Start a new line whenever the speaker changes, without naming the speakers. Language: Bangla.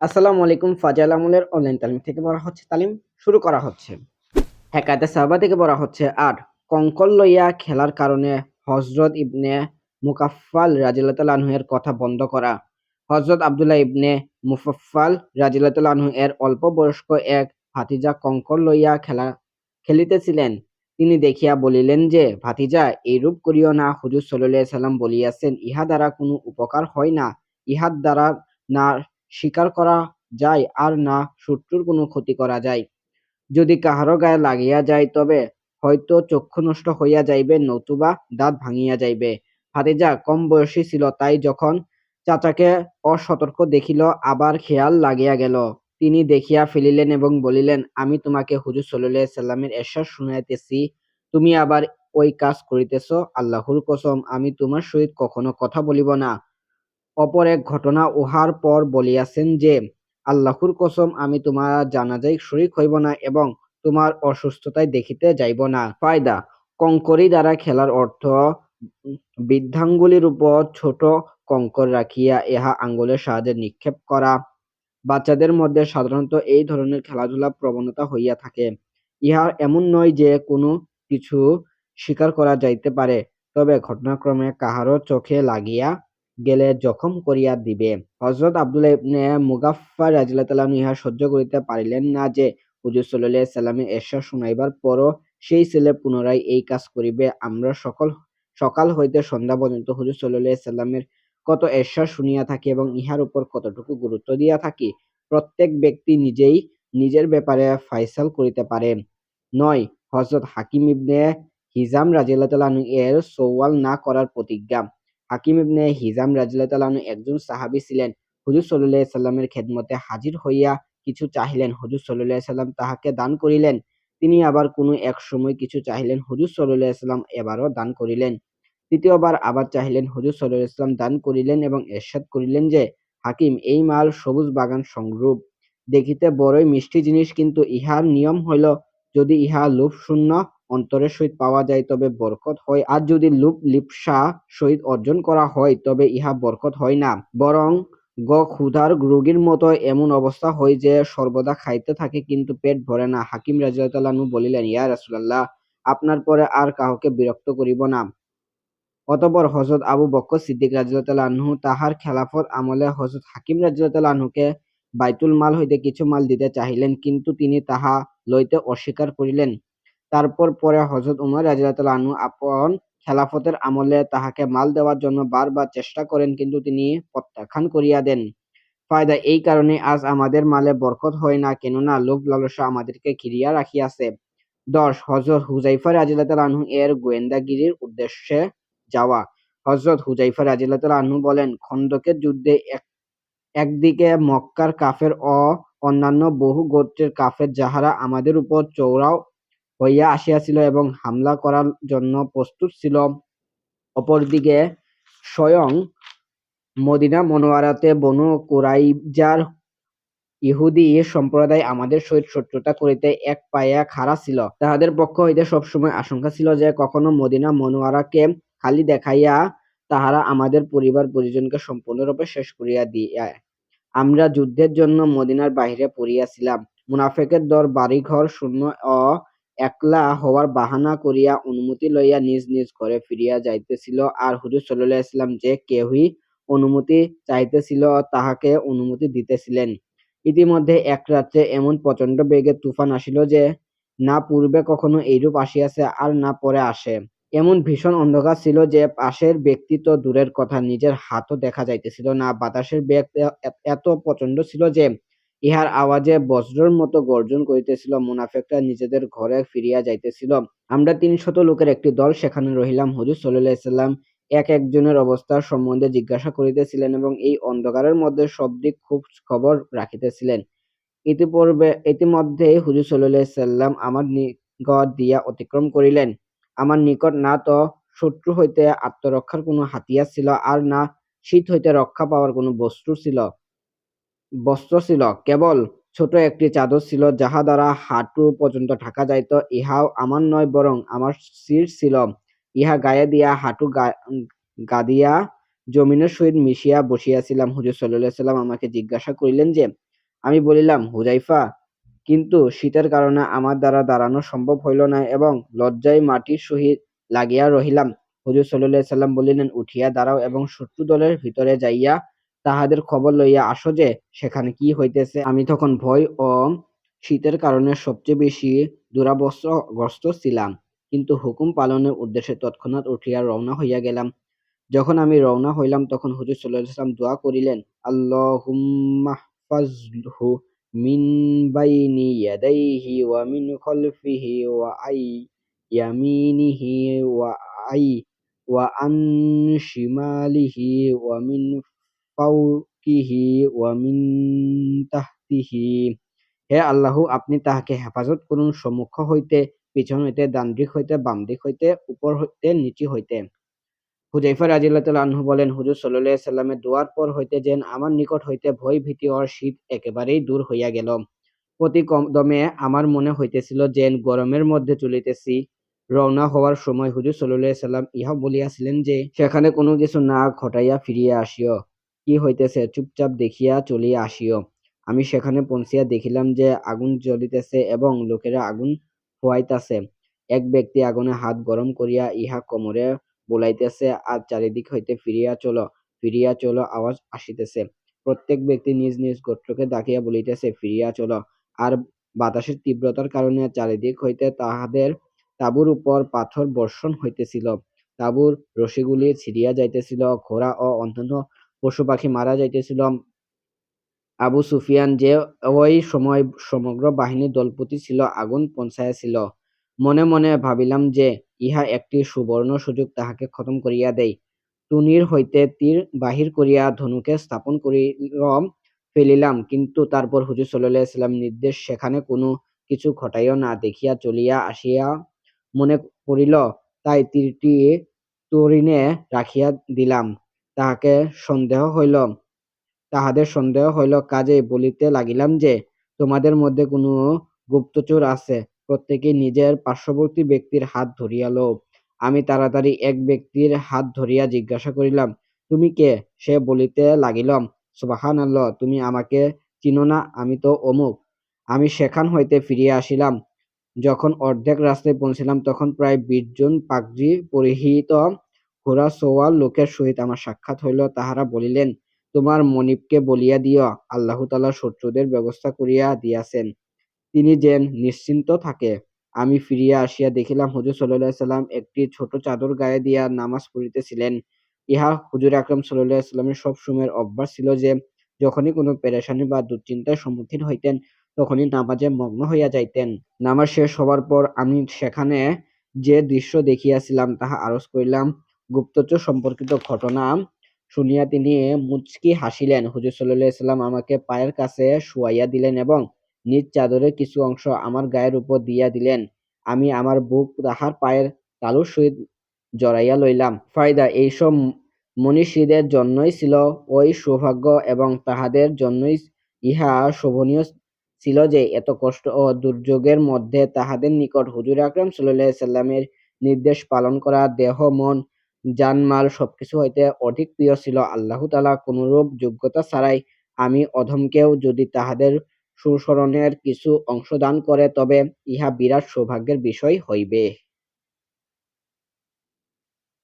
আসসালামু আলাইকুম ফাজাল আমলের অনলাইন তালিম থেকে বলা হচ্ছে, তালিম শুরু করা হচ্ছে। হেকায়তে সাহাবা থেকে বলা হচ্ছে আর কঙ্কল লইয়া খেলার কারণে হজরত ইবনে আনহু এর কথা বন্ধ করা। হজরত আব্দুল্লাহ ইবনে মুফাফফাল রাজিল্লাহ আনহু এর অল্প বয়স্ক এক ভাতিজা কঙ্কল লইয়া খেলা, খেলিতেছিলেন। তিনি দেখিয়া বলিলেন যে, ভাতিজা, এইরূপ করিও না, হুজুর সাল্লাল্লাহু সাল্লাম বলিয়াছেন, ইহা দ্বারা কোনো উপকার হয় না। ইহার দ্বারা না স্বীকার করা যায় আর না শত্রুর কোনো ক্ষতি করা যায়। যদি কাহারো গায়ে লাগিয়া যায় তবে হয়তো চক্ষু নষ্ট হইয়া যাইবে, নতুবা দাঁত ভাঙিয়া যাইবে। ভাতিজা কম বয়সী ছিল, তাই যখন চাচাকে অসতর্ক দেখিল, আবার খেয়াল লাগিয়া গেল। তিনি দেখিয়া ফেলিলেন এবং বলিলেন, আমি তোমাকে হুজুর সাল্লাল্লাহু সাল্লামের এরশাদ শুনাইতেছি। তুমি আবার ওই কাজ করিতেছ, আল্লাহর কসম, আমি তোমার সহিত কখনো কথা বলিব না। অপর এক ঘটনা উহার পর বলিয়াছেন যে, আল্লাহর কসম আমি তোমার জানাজায় শরিক হইব না এবং তোমার অসুস্থতায় দেখিতে যাইব না। ফায়দা, কঙ্করি দ্বারা খেলার অর্থ, বৃদ্ধাঙ্গুলির উপর ছোট কঙ্কর রাখিয়া ইহা আঙ্গুলের সাহায্যে নিক্ষেপ করা। বাচ্চাদের মধ্যে সাধারণত এই ধরনের খেলাধুলা প্রবণতা হইয়া থাকে। ইহা এমন নয় যে কোনো কিছু স্বীকার করা যাইতে পারে, তবে ঘটনাক্রমে কাহারও চোখে লাগিয়া গেলে জখম করিয়া দিবে। হজরত আব্দুল্লাহ ইবনে মুগাফফার রাদিয়াল্লাহু ইহা সহ্য করিতে পারিলেন না যে, হুজুর সাল্লাল্লাহু আলাইহি সাল্লামের শুনাইবার পরও সেই ছেলে পুনরায় এই কাজ করিবে। আমরা সকল, সকাল হইতে সন্ধ্যা পর্যন্ত হুজুর সাল্লাল্লাহু সাল্লামের কত এরশাদ শুনিয়া থাকি এবং ইহার উপর কতটুকু গুরুত্ব দিয়া থাকি, প্রত্যেক ব্যক্তি নিজেই নিজের ব্যাপারে ফায়সাল করিতে পারে। নয়, হযরত হাকিম ইবনে হিজাম আনহু এর সওয়াল না করার প্রতিজ্ঞা। হাকিম ইবনে হিজাম আনহু একজন সাহাবি ছিলেন। হুজুর সাল্লাল্লাহু সাল্লামের খেদমতে হাজির হইয়া কিছু চাহিলেন। হুজুর সাল্লাল্লাহু সাল্লাম তাহাকে দান করিলেন। তিনি আবার কোনো এক সময় কিছু চাহিলেন। হুজুর সাল্লাল্লাহু সাল্লাম এবারও দান করিলেন। তৃতীয়বার আবার চাহিলেন। হুজুর আলাইহি সাল্লাম দান করিলেন এবং এরশাদ করিলেন যে, হাকিম, এই মাল সবুজ বাগান সংরূপ। দেখিতে বড়ই মিষ্টি জিনিস, কিন্তু ইহার নিয়ম হইল, যদি ইহা লোভ শূন্য অন্তরের সহিত পাওয়া যায়, তবে বরকত হয়। আর যদি লোভ লিপসা সহিত অর্জন করা হয়, তবে ইহা বরকত হয় না। বরং গ ক্ষুধার রোগীর মতো এমন অবস্থা হয় যে সর্বদা খাইতে থাকে কিন্তু পেট ভরে না। হাকিম আনহু বলিলেন, ইয়া রাসূলুল্লাহ, আপনার পরে আর কাউকে বিরক্ত করিব না। অতঃপর হযরত আবু বকর সিদ্দিক আনহু তাহার খেলাফত আমলে হযরত হাকিম আনহুকে বাইতুল মাল হইতে কিছু মাল দিতে চাহিলেন, কিন্তু তিনি তাহা লইতে অস্বীকার করিলেন। তারপর পরে হযরত উমর রাদিয়াল্লাহু আনহু আপন খেলাফতের আমলে তাহাকে মাল দেওয়ার জন্য বারবার চেষ্টা করেন, কিন্তু তিনি প্রত্যাখ্যান করিয়া দেন। ফায়দা এই কারণে আজ আমাদের মালে বরকত হয় না, কেননা লোভ লালসা আমাদেরকে ঘিরিয়া রাখিয়াছে। দশ, হযরত হুজাইফা রাদিয়াল্লাহু আনহু এর গোয়েন্দাগিরির উদ্দেশ্যে যাওয়া। হযরত হুজাইফা রাদিয়াল্লাহু আনহু বলেন, খন্দকের যুদ্ধে এক, একদিকে মক্কার কাফের ও অন্যান্য বহু গোত্রের কাফের যাহারা আমাদের উপর চওড়াও হইয়া আসিয়াছিল এবং হামলা করার জন্য প্রস্তুত ছিল। অপরদিকে স্বয়ং মদিনা মনোয়ারাতে বনু কুরাইজার ইহুদী সম্প্রদায় আমাদের সহিত শত্রুতা করিতে এক পাইয়া খাড়া ছিল। তাহাদের পক্ষ হইতে সবসময় আশঙ্কা ছিল যে কখনো মদিনা মনোয়ারাকে খালি দেখাইয়া তাহারা আমাদের পরিবার পরিজনকে সম্পূর্ণরূপে শেষ করিয়া দিয়া। আমরা যুদ্ধের জন্য মদিনার বাহিরে পড়িয়াছিলাম। মুনাফেকের দর বাড়িঘর শূন্য ও একলা হওয়ার বাহানা করিয়া অনুমতি লইয়া নিজ নিজ ঘরে ফিরিয়া যাইতেছিল। আর হুজুর সাল্লাল্লাহু আলাইহি যে কেহই অনুমতি চাইতেছিল, তাহাকে অনুমতি দিতেছিলেন। ইতিমধ্যে এক রাত্রে এমন প্রচণ্ড বেগে তুফান আসিল যে, না পূর্বে কখনো এইরূপ আসিয়াছে আর না পরে আসে। এমন ভীষণ অন্ধকার ছিল যে, পাশের ব্যক্তি তো দূরের কথা, নিজের হাতও দেখা যাইতেছিল না। বাতাসের বেগ এত প্রচণ্ড ছিল যে ইহার আওয়াজে বজ্রর মতো গর্জন করিতেছিল, মুনাফেকরা নিজেদের ঘরে ফিরিয়া যাইতেছিল। আমরা তিনশত লোকের একটি দল সেখানে রহিলাম। হুজুর সাল্লাম এক একজনের অবস্থার সম্বন্ধে জিজ্ঞাসা করিতেছিলেন এবং এই অন্ধকারের মধ্যে সব দিক খুব খবর রাখিতেছিলেন। ইতিপূর্বে ইতিমধ্যেই হুজুর আলাইহি সাল্লাম আমার নিকট দিয়া অতিক্রম করিলেন। আমার নিকট না তো শত্রু হইতে আত্মরক্ষার কোনো হাতিয়ার ছিল, আর না শীত হইতে রক্ষা পাওয়ার কোনো বস্তু ছিল। বস্ত্র ছিল কেবল ছোট একটি চাদর ছিল যাহা দ্বারা হাঁটু পর্যন্ত ঢাকা যাইত। ইহাও আমার নয় বরং আমার স্ত্রীর ছিল। ইহা গায়ে দিয়া হাঁটু গাদিয়া জমিনের সহিত মিশিয়া বসিয়াছিলাম। হুজুর আলাইহি সাল্লাম আমাকে জিজ্ঞাসা করিলেন যে আমি বলিলাম, হুজাইফা কিন্তু শীতের কারণে আমার দ্বারা দাঁড়ানো সম্ভব হইল না এবং লজ্জায় মাটির সহিত লাগিয়া রহিলাম। হুজুর আলাইহি সাল্লাম বলিলেন, উঠিয়া দাঁড়াও এবং শত্রু দলের ভিতরে যাইয়া তাহাদের খবর লইয়া আসো যে, সেখানে কি হইতেছে। আমি তখন ভয় ও শীতের কারণে সবচেয়ে বেশি দুরবস্থাগ্রস্ত ছিলাম, কিন্তু হুকুম পালনের উদ্দেশ্যে তৎক্ষণাৎ উঠিয়া রওনা হইয়া গেলাম। যখন আমি রওনা হইলাম তখন হুজুর আলাইহি দোয়া করিলেন, আল্লাহুম্মাহফাজহু মিন বাইনি ইয়াদাইহি ওয়া মিন খালফিহি ওয়া আন ইয়ামিনিহি ওয়া আই ওয়া আন শিমালিহি ওয়া মিন ফাওকিহি ওয়া। হে আল্লাহ, আপনি তাহাকে হেফাজত করুন সম্মুখ হইতে, পিছন হইতে, ডানদিক হইতে, বামদিক হইতে, উপর হইতে, নিচ হইতে। হুযায়ফা রাযিয়াল্লাহু আনহু বলেন, হুজুর আলাইহি সাল্লামের দোয়ার পর হইতে যেন আমার নিকট হইতে ভয় ভীতি ও শীত একেবারেই দূর হইয়া গেল। প্রতি কদমে আমার মনে হইতেছিল যেন গরমের মধ্যে চলিতেছি। রওনা হওয়ার সময় হুজুর আলাইহি সাল্লাম ইহা বলিয়াছিলেন যে, সেখানে কোনো কিছু না ঘটাইয়া ফিরিয়া আসিও। কি হইতেছে চুপচাপ দেখিয়া চলিয়া আসিও। আমি সেখানে পৌঁছিয়া দেখিলাম যে, আগুন জ্বলিতেছে এবং লোকেরা আগুন ফুয়াইতেছে। এক ব্যক্তি আগুনে হাত গরম করিয়া ইহা কোমরে বুলাইতেছে আর চারিদিক হইতে ফিরিয়া চল, ফিরিয়া চল আওয়াজ আসিতেছে। প্রত্যেক ব্যক্তি নিজ নিজ গোত্রকে ডাকিয়া বলিতেছে, ফিরিয়া চল। আর বাতাসের তীব্রতার কারণে চারিদিক হইতে তাহাদের তাঁবুর উপর পাথর বর্ষণ হইতেছিল। তাঁবুর রশিগুলি ছিঁড়িয়া যাইতেছিল, ঘোড়া ও অন্যান্য পশুপাখি মারা যাইতেছিল। আবু সুফিয়ান যে ঐ সময় সমগ্র বাহিনীর দলপতি ছিল, আগুন পৌঁছাইয়াছিল। মনে মনে ভাবিলাম যে, ইহা একটি সুবর্ণ সুযোগ, তাহাকে খতম করিয়া দেই। টুনির হইতে তীর বাহির করিয়া ধনুকে স্থাপন করিয়া ফেলিলাম, কিন্তু তারপর হুজুর আলাইহি নির্দেশ সেখানে কোন কিছু ঘটাইও না দেখিয়া চলিয়া আসিয়া মনে পড়িল, তাই তীরটি তরিণে রাখিয়া দিলাম। তাহাকে সন্দেহ হইল তাহাদের সন্দেহ হইল, কাজেই বলিতে লাগিলাম যে, তোমাদের মধ্যে কোন গুপ্তচর আছে, প্রত্যেকেই নিজের পার্শ্ববর্তী ব্যক্তির হাত ধরিয়া লও। আমি তাড়াতাড়ি এক ব্যক্তির হাত ধরিয়া জিজ্ঞাসা করিলাম, তুমি কে? সে বলিতে লাগিল, সুবহানাল্লাহ, তুমি আমাকে চিন না, আমি তো অমুক। আমি সেখান হইতে ফিরিয়া আসিলাম। যখন অর্ধেক রাস্তায় পৌঁছিলাম তখন প্রায় বিশ জন পাগড়ি পরিহিত ঘোড়া-সওয়ার লোকের সহিত আমার সাক্ষাৎ হইল। তাহারা বলিলেন, তোমার মনিবকে বলিয়া দিও, আল্লাহ তাআলা শত্রুদের ব্যবস্থা করিয়া দিয়াছেন, তিনি যেন নিশ্চিন্ত থাকে। আমি ফিরিয়া আসিয়া দেখিলাম হুজুর আলাইহি সাল্লাম একটি ছোট চাদর গায়ে দিয়া নামাজ পড়িতেছিলেন। ইহা হুজুর আকরাম আলাইহি সাল্লামের সব সময়ের অভ্যাস ছিল যে, যখনই কোন পেরেশানি বা দুশ্চিন্তার সম্মুখীন হইতেন, তখনই নামাজে মগ্ন হইয়া যাইতেন। নামাজ শেষ হইবার পর আমি সেখানে যে দৃশ্য দেখিয়াছিলাম তাহা আরজ করিলাম। গুপ্তচর সম্পর্কিত ঘটনা শুনিয়া তিনি মুচকি হাসিলেন। হুজুর আলাইহি সাল্লাম আমাকে পায়ের কাছে শুয়াইয়া দিলেন এবং নিজ চাদরের কিছু অংশ আমার গায়ের উপর দিয়া দিলেন। আমি আমার বুক তাহার পায়ের তালুর সহিত জড়াইয়া লইলাম। ফায়দা এইসব মনীষীদের জন্যই ছিল ওই সৌভাগ্য এবং তাহাদের জন্যই ইহা শোভনীয় ছিল যে, এত কষ্ট ও দুর্যোগের মধ্যে তাহাদের নিকট হুজুর আকরাম আলাইহি সাল্লামের নির্দেশ পালন করা দেহ মন জানমাল সবকিছু হইতে অধিক প্রিয় ছিল। আল্লাহ তালা কোনরূপ যোগ্যতা ছাড়াই আমি অধমকেও যদি তাহাদের সুস্মরণের কিছু অংশ দান করে, তবে ইহা বিরাট সৌভাগ্যের বিষয় হইবে।